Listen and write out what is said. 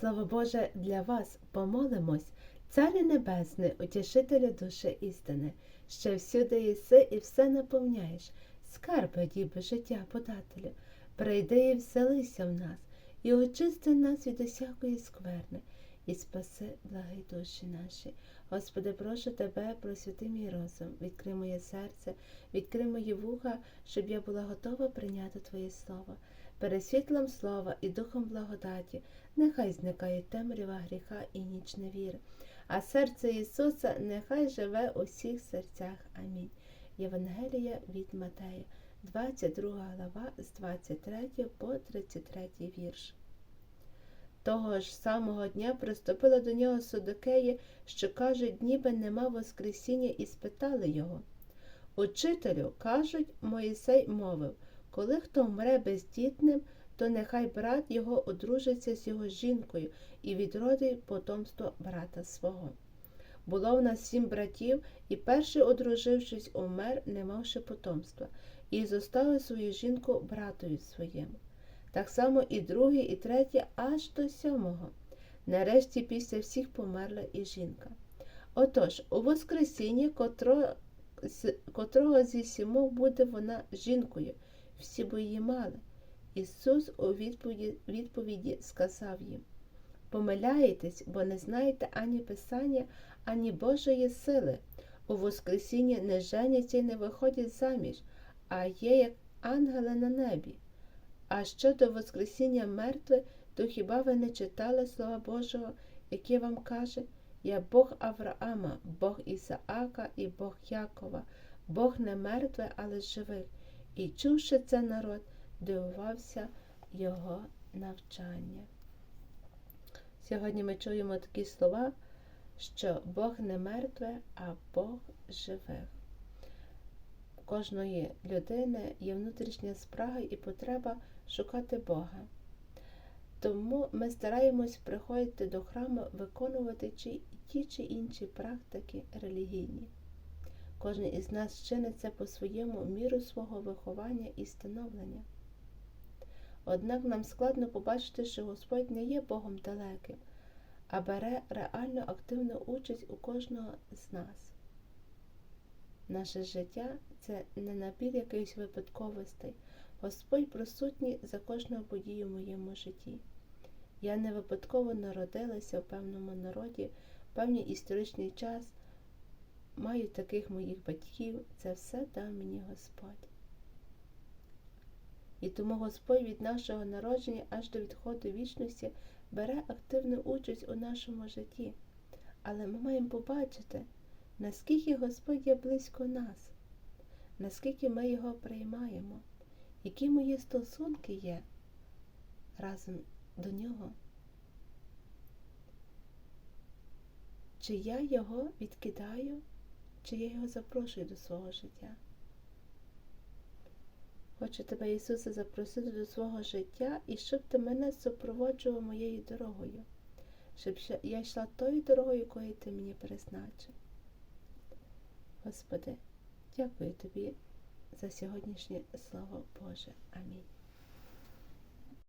Слово Боже для вас помолимось, Царю Небесний, утішителю душі істини, що всюди єси і все наповняєш, скарби діби життя подателю, прийди і вселися в нас, і очисти нас від усякої скверни, і спаси благі душі наші. Господи, прошу Тебе, просвіти мій розум, відкрий моє серце, відкрий мої вуха, щоб я була готова прийняти Твоє Слово. Перед світлом слова і духом благодаті, нехай зникає темрява гріха і ніч невіри, а серце Ісуса нехай живе у всіх серцях. Амінь. Євангелія від Матея, 22 глава з 23 по 33 вірш. Того ж самого дня приступили до нього судокеї, що кажуть, ніби нема Воскресіння, і спитали його. Учителю, кажуть, Моїсей мовив, коли хто вмре бездітним, то нехай брат його одружиться з його жінкою і відродить потомство брата свого. Було в нас сім братів, і перший, одружившись, умер, не мавши потомства, і зоставив свою жінку братові своєму. Так само і другий, і третій, аж до сьомого. Нарешті після всіх померла і жінка. Отож, у Воскресінні, котро, котрого зі сімох буде вона жінкою, всі бо її мали. Ісус у відповіді, відповіді сказав їм Помиляєтесь, бо не знаєте ані Писання, ані Божої сили. У Воскресінні не женяться й не виходять заміж, а є як ангели на небі. А щодо Воскресіння мертвих, то хіба ви не читали Слова Божого, яке вам каже, Я Бог Авраама, Бог Ісаака і Бог Якова, Бог не мертвий, але живих. І чувши це народ, дивувався його навчання. Сьогодні ми чуємо такі слова, що Бог не мертвий, а Бог живих. У кожної людини є внутрішня спрага і потреба шукати Бога. Тому ми стараємось приходити до храму, виконувати ті чи інші практики релігійні. Кожен із нас чинить це по своєму міру свого виховання і становлення. Однак нам складно побачити, що Господь не є Богом далеким, а бере реально активну участь у кожного з нас. Наше життя це не набір якихось випадковостей. Господь присутній за кожною подією в моєму житті. Я не випадково народилася в певному народі, в певний історичний час. Маю таких моїх батьків, це все дав мені Господь. І тому Господь від нашого народження аж до відходу вічності бере активну участь у нашому житті. Але ми маємо побачити, наскільки Господь є близько нас, наскільки ми його приймаємо, які мої стосунки є разом до нього. Чи я його відкидаю, чи я його запрошую до свого життя? Хочу тебе, Ісусе, запросити до свого життя і щоб ти мене супроводжував моєю дорогою, щоб я йшла тою дорогою, якою ти мені призначив. Господи, дякую тобі за сьогоднішнє Слово Боже. Амінь.